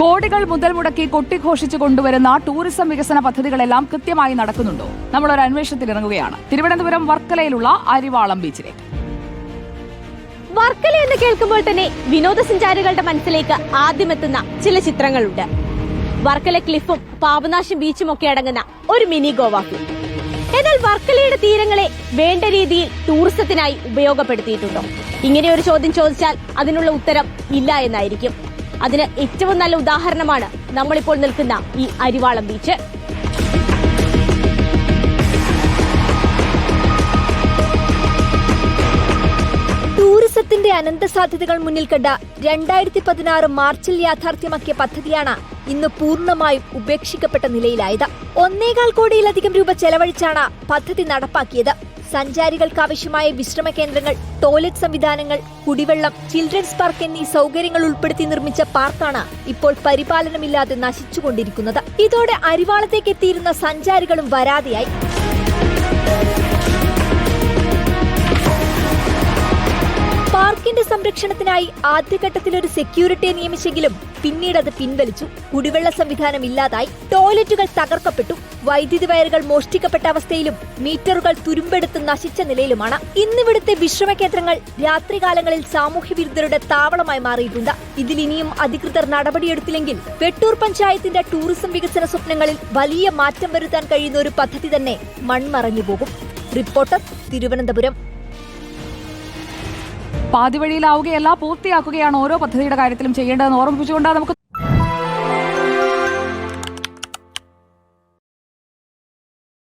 കോടികൾ മുതൽ മുടക്കി കൊട്ടിഘോഷിച്ചു കൊണ്ടുവരുന്ന ടൂറിസം വികസന പദ്ധതികളെല്ലാം കൃത്യമായി നടക്കുന്നുണ്ടോ? നമ്മൾ ഒരു അന്വേഷണത്തിൽ ഇറങ്ങുകയാണ്. തിരുവനന്തപുരം വർക്കലയിലുള്ള അരിവാളം ബീച്ചിലേക്ക് വർക്കല എന്ന് കേൾക്കുമ്പോൾ തന്നെ വിനോദസഞ്ചാരികളുടെ മനസ്സിലേക്ക് ആദ്യമെത്തുന്ന ചില ചിത്രങ്ങളുണ്ട്. വർക്കല ക്ലിഫും പാപനാശം ബീച്ചും ഒക്കെ അടങ്ങുന്ന ഒരു മിനി ഗോവ ഫീൽ എന്നാൽ വർക്കലയുടെ തീരങ്ങളെ വേണ്ട രീതിയിൽ ടൂറിസത്തിനായി ഉപയോഗപ്പെടുത്തിയിട്ടുണ്ടോ? ഇങ്ങനെ ഒരു ചോദ്യം ചോദിച്ചാൽ അതിനുള്ള ഉത്തരം ഇല്ല എന്നായിരിക്കും. അതിന് ഏറ്റവും നല്ല ഉദാഹരണമാണ് നമ്മളിപ്പോൾ നിൽക്കുന്ന ഈ അരിവാളം ബീച്ച്. ടൂറിസത്തിന്റെ അനന്ത സാധ്യതകൾ മുന്നിൽ കണ്ട രണ്ടായിരത്തി പതിനാറ് മാർച്ചിൽ യാഥാർത്ഥ്യമാക്കിയ പദ്ധതിയാണ് ഇന്ന് പൂർണമായും ഉപേക്ഷിക്കപ്പെട്ട നിലയിലായത്. ഒന്നേകാൽ കോടിയിലധികം രൂപ ചെലവഴിച്ചാണ് പദ്ധതി നടപ്പാക്കിയത്. സഞ്ചാരികൾക്ക് ആവശ്യമായ വിശ്രമ കേന്ദ്രങ്ങൾ ടോയ്ലറ്റ് സംവിധാനങ്ങൾ കുടിവെള്ളം ചിൽഡ്രൻസ് പാർക്ക് എന്നീ സൗകര്യങ്ങൾ ഉൾപ്പെടുത്തി നിർമ്മിച്ച പാർക്കാണ് ഇപ്പോൾ പരിപാലനമില്ലാതെ നശിച്ചുകൊണ്ടിരിക്കുന്നത്. ഇതോടെ അരിവാളത്തേക്ക് എത്തിയിരുന്ന സഞ്ചാരികളും വരാതെയായി. സംരക്ഷണത്തിനായി ആദ്യഘട്ടത്തിൽ ഒരു സെക്യൂരിറ്റിയെ നിയമിച്ചെങ്കിലും പിന്നീട് അത് പിൻവലിച്ചു. കുടിവെള്ള സംവിധാനം ഇല്ലാതായി. ടോയ്ലറ്റുകൾ തകർക്കപ്പെട്ടു. വൈദ്യുതി വയറുകൾ മോഷ്ടിക്കപ്പെട്ട അവസ്ഥയിലും മീറ്ററുകൾ തുരുമ്പെടുത്ത് നശിച്ച നിലയിലുമാണ്. ഇന്നിവിടുത്തെ വിശ്രമ കേന്ദ്രങ്ങൾ രാത്രികാലങ്ങളിൽ സാമൂഹ്യ വിരുദ്ധരുടെ താവളമായി മാറിയിട്ടുണ്ട്. ഇതിൽ ഇനിയും അധികൃതർ നടപടിയെടുത്തില്ലെങ്കിൽ വെട്ടൂർ പഞ്ചായത്തിന്റെ ടൂറിസം വികസന സ്വപ്നങ്ങളിൽ വലിയ മാറ്റം വരുത്താൻ കഴിയുന്ന ഒരു പദ്ധതി തന്നെ മൺമറഞ്ഞു പോകും. റിപ്പോർട്ടർ തിരുവനന്തപുരം. പാതിവഴിയിലാവുകയല്ല പൂർത്തിയാക്കുകയാണ് ഓരോ പദ്ധതിയുടെ കാര്യത്തിലും ചെയ്യേണ്ടതെന്ന് ഓർമ്മിപ്പിച്ചുകൊണ്ടാണ് നമുക്ക്